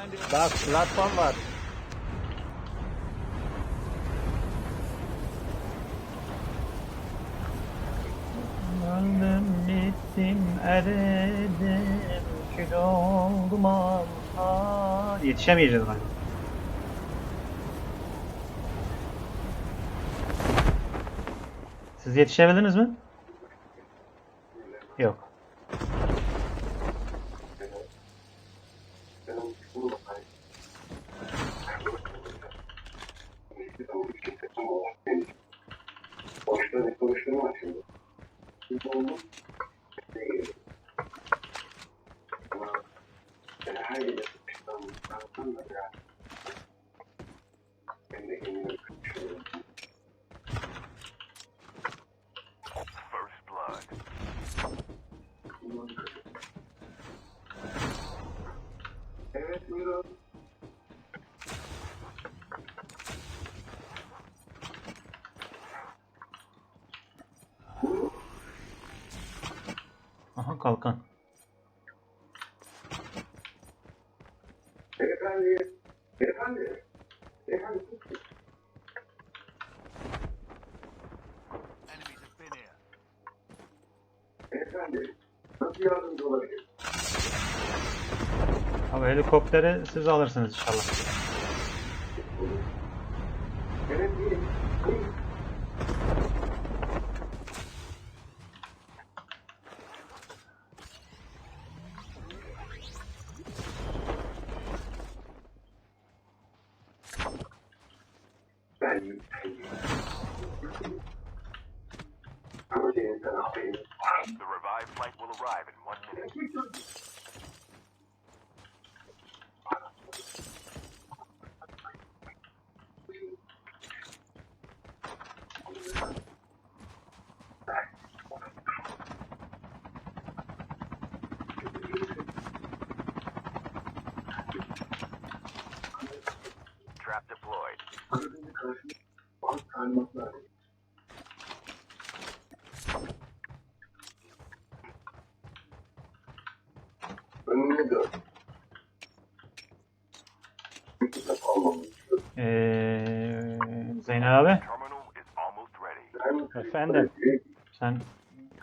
Bak platform var. Öldüm bittim eridim kül oldum Allah. Yetişemeyeceğiz galiba. Siz yetişebildiniz mi? Yok. Başta bir soruşturma açıldı. Biz onu ama ben her yere sıkıştım. Ben da ya. Ben de kendime sıkışıyorum. First blood. Evet buyurun. Aha kalkan. Beyefendi. Beyefendi. Beyefendi. Beyefendi. Nasıl yardımcı olabilir? Abi helikopteri siz alırsınız inşallah. Var. Önüne dön. Ee, Zeynel abi Terminal is almost ready. Ben Efendim? sen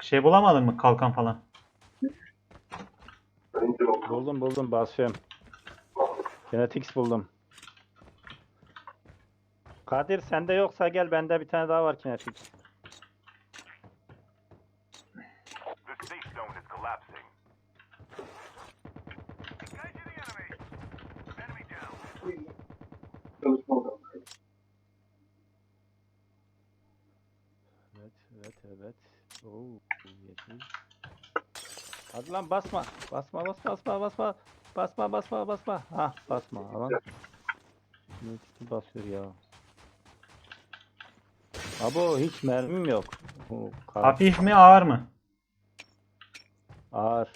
şey bulamadın mı kalkan falan? Buldum buldum basıyorum. Genetics buldum. Kadir sende yoksa gel bende bir tane daha var odamdayım. Evet evet evet. Oo, yeşil. Hadi lan basma. Basma basma basma basma. Basma basma basma. Ha basma. Aman. Genetics'i basıyor ya. Abo hiç mermim yok. Oo, kar- Hafif mi ağır mı? Ağır.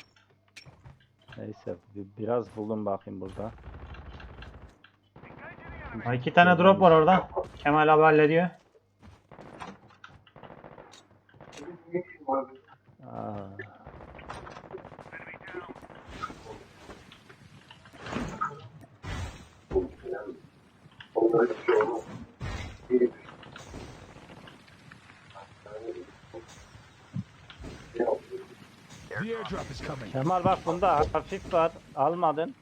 Neyse bir- biraz buldum bakayım burada. Ha, iki tane drop var orada. Kemal abi hallediyor. Aa, Onları bir şey olmaz. Bir- Ne yapıyorsun? The airdrop is coming. Kemal bak bunda hafif var. Almadın.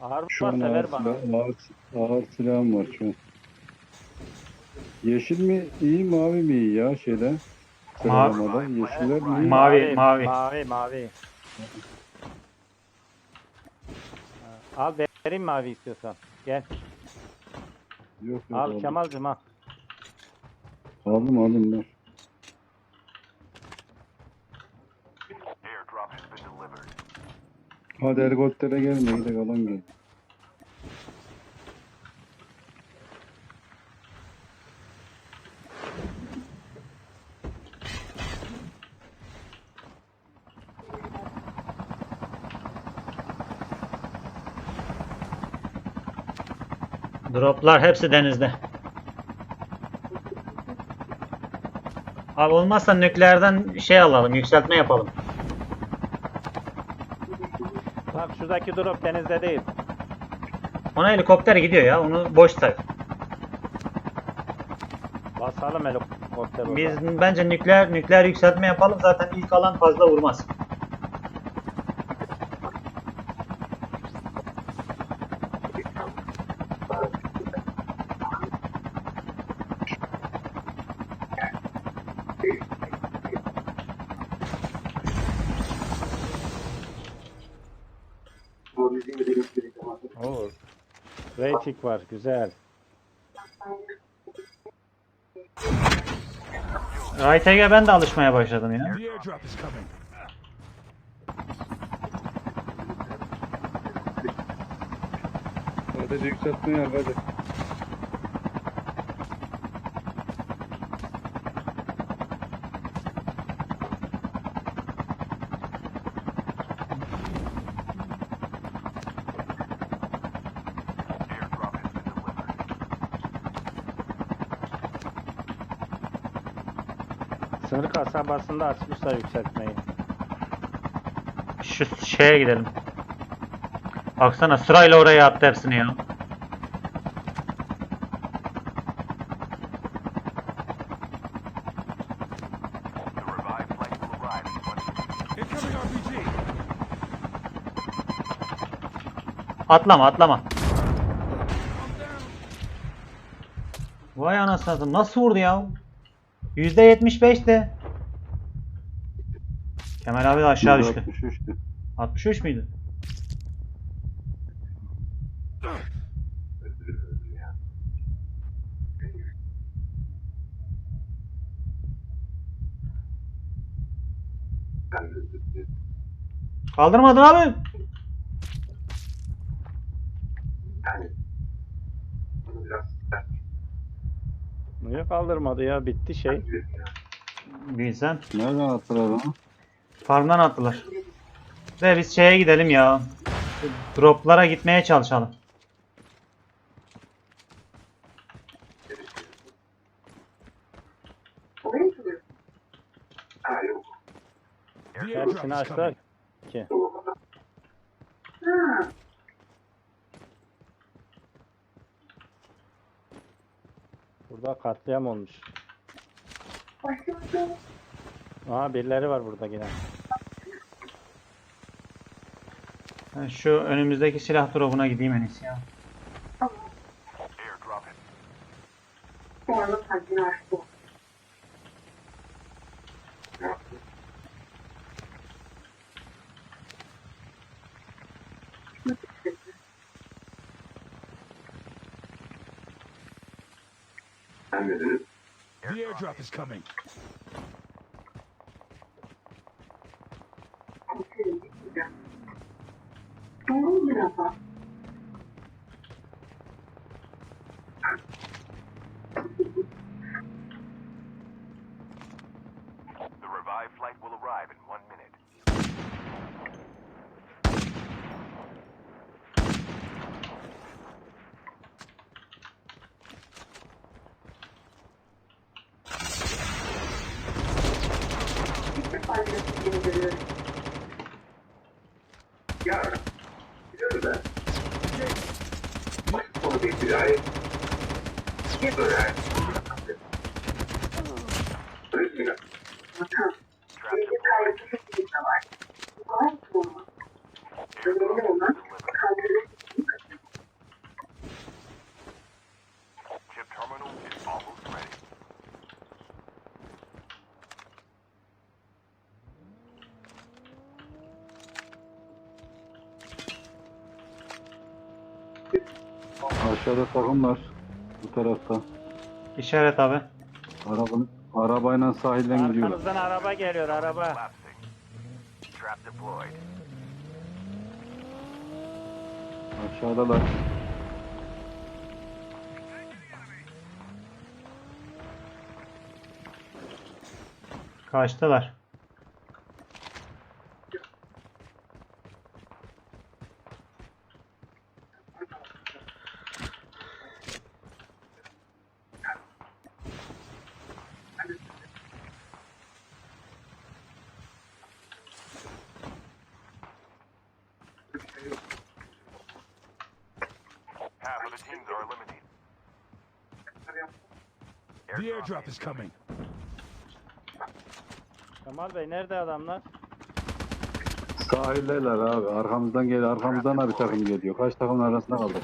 Ağır Şu an varsa ağır, ver bana. ağır, ağır silahım var şu an. Yeşil mi iyi mavi mi iyi ya şeyde? Sıralamada. Yeşiller mi iyi? Mavi, mavi. Mavi, mavi. Ha, Al vereyim mavi istiyorsan. Gel. Yok yok Al aldım. Kemal'cim al. Aldım aldım ben. Hadi helikoptere gelme gidelim alan gel. Droplar hepsi denizde. Abi olmazsa nükleerden şey alalım, yükseltme yapalım. Bak şurada Önümüzdeki drop denizde değil. Ona helikopter gidiyor ya. Onu boş say. Basalım helikopter. Biz bence nükleer nükleer yükseltme yapalım. Zaten ilk alan fazla vurmaz. Bu bizim de benim bir zaman. Oo. Rating var güzel. Rayteg'e ben de alışmaya başladım ya. Sadece yükseltme yap hadi. Sınır kasabasında açmışlar yükseltmeyi. Şu şeye gidelim. Baksana sırayla oraya attı hepsini ya. Atlama atlama. Vay anasını. Nasıl vurdu ya? %75 de. Kemal abi de aşağı düştü. 63'tü. 63 müydü? Kaldırmadın abi. Yani. Bunu biraz sert Niye kaldırmadı ya bitti şey. Bilsen. Nereden attılar onu? Farmdan attılar. Ve biz şeye gidelim ya. Droplara gitmeye çalışalım. Hepsini açtılar ki. Burada katliam olmuş. Aa birileri var burada yine. Ben şu önümüzdeki silah drop'una gideyim en iyisi ya. Airdrop it. Ne yaptın? Sen ne dedin? The airdrop is coming. The Aşağıda takım var. Bu tarafta. İşaret abi. Arabanın, arabayla sahilden gidiyorlar. Arkamızdan araba geliyor araba. Trap deployed. Aşağıdalar. Kaçtılar. The airdrop is coming. Kemal Bey nerede adamlar? Sahildeler abi. Arkamızdan geliyor. Arkamızdan da bir takım geliyor. Kaç takımın arasında kaldık.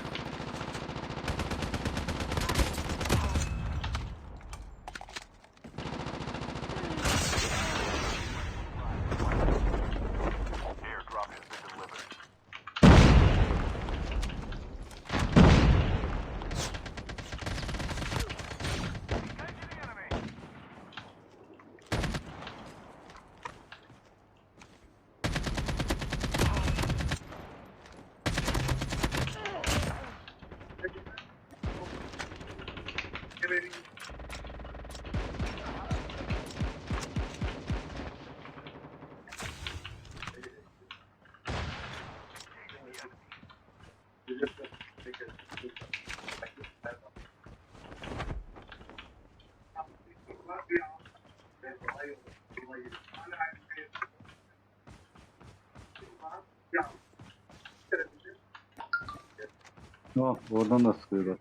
Oh, oradan da sıkıyorlar.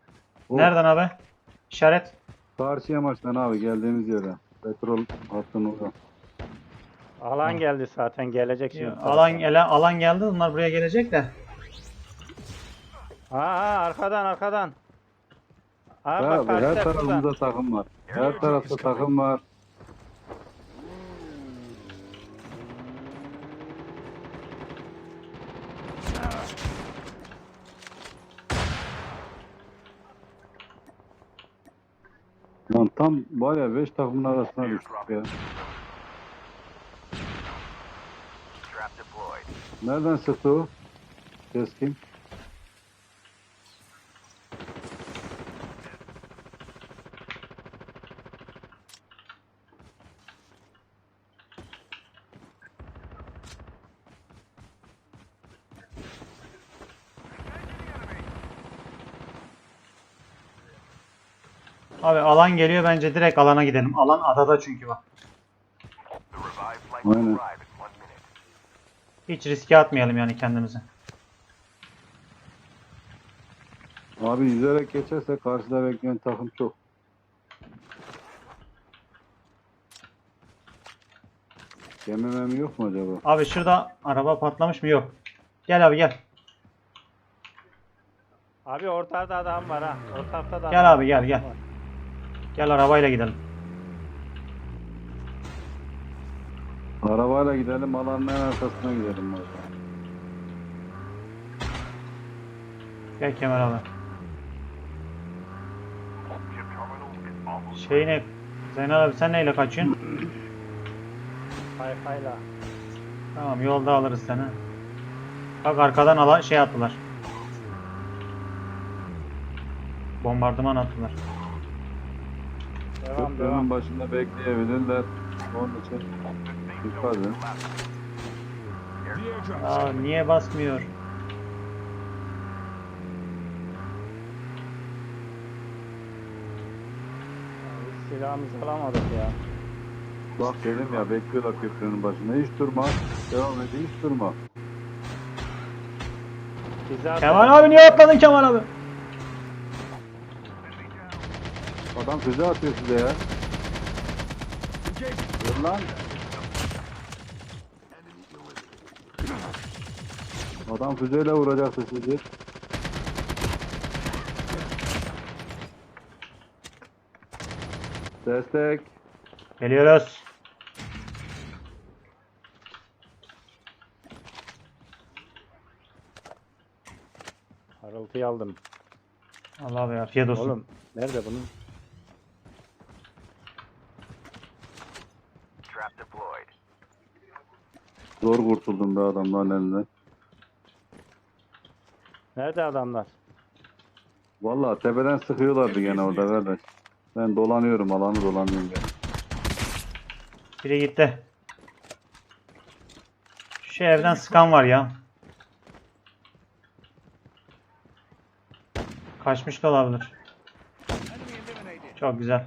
Oh, Nereden abi? İşaret. Karşı yamaçtan abi geldiğimiz yere. Petrol hattının oradan. Alan geldi zaten gelecek şimdi. Alan ele, alan geldi. Bunlar buraya gelecek de. Ha ha arkadan arkadan. Abi Abi bak her karşıda buradan. tarafımızda takım var. Her tarafta takım var. Lan tam ya 5 takımın arasına düştük ya. Nereden sıktı o? Keskin. Abi alan geliyor bence direkt alana gidelim. Alan adada çünkü bak. Aynen. Hiç riske atmayalım yani kendimizi. Abi yüzerek geçerse karşıda bekleyen takım çok. Gemi memi yok mu acaba? Abi şurada araba patlamış mı? Yok. Gel abi gel. Abi ortada adam var ha. O tarafta da Gel adam abi, gel, var. Gel. Arabayla gidelim. Arabayla gidelim alanın en arkasına gidelim o zaman. Gel Kemal abi. Şey ne? Zeynel abi sen neyle kaçıyorsun? Kayfayla. Tamam yolda alırız seni. Bak arkadan ala şey attılar. Bombardıman attılar. Devam Köprünün devam. başında bekleyebilirler. Onun için dikkat edin. Aa niye basmıyor? Silahımızı alamadık ya. Bak dedim ya bekliyorlar köprünün başında. Hiç durma. Devam et hiç durma. Kemal abi niye atladın Kemal abi? Adam füze atıyor size ya. Dur lan. Adam füzeyle vuracaktı sizi. Destek. Geliyoruz. Parıltıyı aldım. Allah abi afiyet olsun. Oğlum nerede bunun? trap deployed. Zor kurtuldum be adamların elinden. Nerede adamlar? Vallahi tepeden sıkıyorlardı gene orada kardeş. Ben dolanıyorum alanı dolanıyorum gene. Biri gitti. Şu evden sıkan var ya. Kaçmış da olabilir. Çok güzel.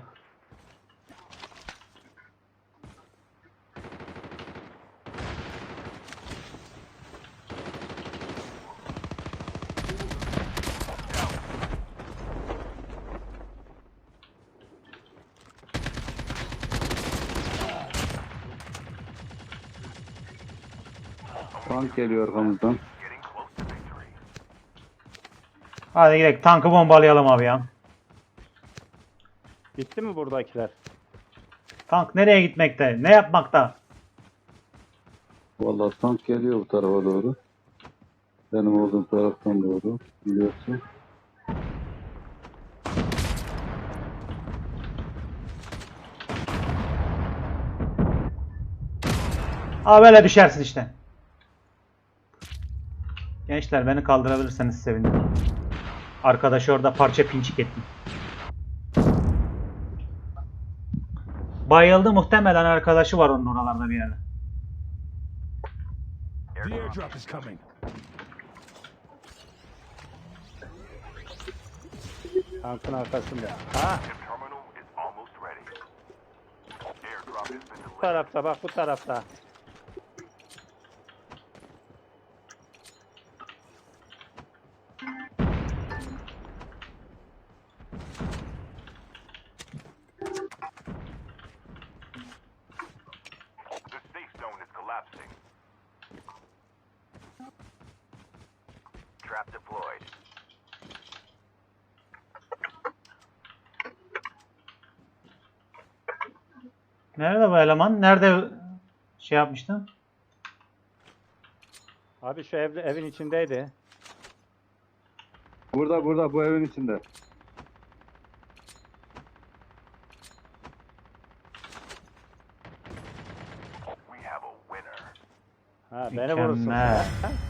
Tank geliyor arkamızdan. Hadi gidelim tankı bombalayalım abi ya. Bitti mi buradakiler? Tank nereye gitmekte? Ne yapmakta? Vallahi tank geliyor bu tarafa doğru. Benim olduğum taraftan doğru. Biliyorsun. Aa böyle düşersin işte. Gençler beni kaldırabilirseniz sevinirim. Arkadaşı orada parça pinçik ettim. Bayıldı muhtemelen arkadaşı var onun oralarda bir yerde. The airdrop is coming. Tankın arkasında. Ha bu tarafta bak bu tarafta. Trap deployed. Nerede bu eleman? Nerede şey yapmıştın? Abi şu ev, evin içindeydi. Burada burada bu evin içinde. We have a winner. Ha beni vurursun. Mükemmel.